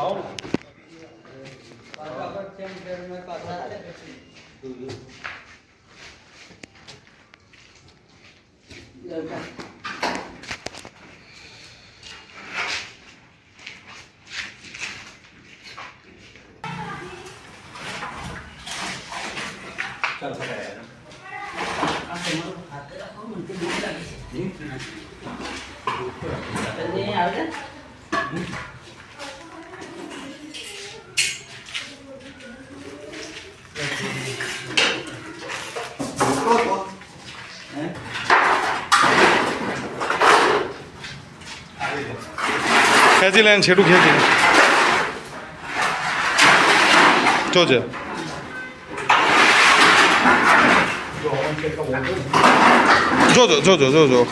Kalau. Ini, ada. ખેંચી લે છેટું ખેંચી લે. જોજે. જોજો જોજો જોજો.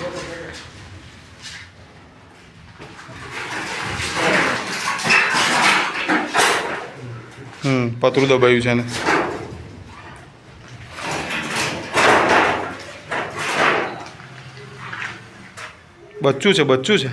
હમ પતરું દબાયું છે ને બચ્ચું છે બચ્ચું છે?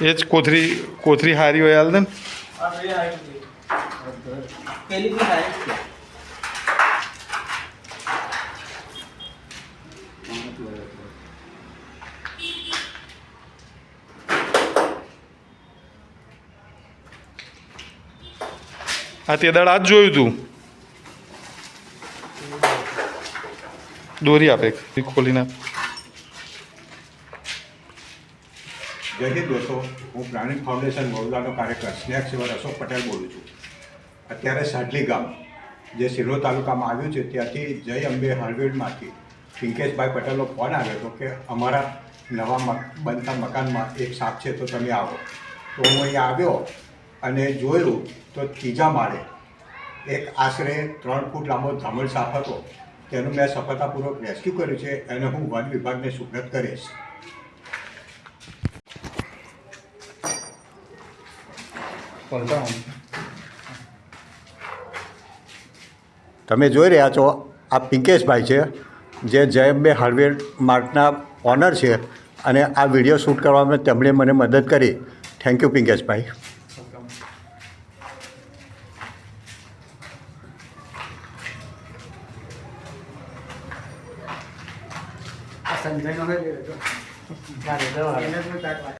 એ જ કોથરી કોથરી હારી હોય હાલ ને? પેલી બી હારી જ છે આ તે દાડ આજ જોયું તું. દોરી આપે ખોલીને જય હિન્દ દોસ્તો. હું પ્રાણી ફાઉન્ડેશન બરોડાનો કાર્યકર સ્નેક સેવર અશોક પટેલ બોલું છું. અત્યારે સાડલી ગામ, જે સિરોર તાલુકામાં આવ્યું છે, ત્યાંથી જય અંબે હળવેડમાંથી પિંકેશભાઈ પટેલનો ફોન આવ્યો હતો કે અમારા નવા બનતા મકાનમાં એક સાપ છે, તો તમે આવો. તો હું અહીંયા આવ્યો અને જોયું તો ત્રીજા માળે એક આશરે ત્રણ ફૂટ લાંબો ધામણ સાપ હતો. તેનું મેં સફળતાપૂર્વક રેસ્ક્યુ કર્યું છે અને હું વન વિભાગને સુપ્રત કરીશ. તમે જોઈ રહ્યા છો આ પિંકેશભાઈ છે જે જયંબે હાર્ડવેર માર્ટના ઓનર છે અને આ વીડિયો શૂટ કરવામાં તેમણે મને મદદ કરી. થેન્ક યુ પિંકેશભાઈ. સંજય નો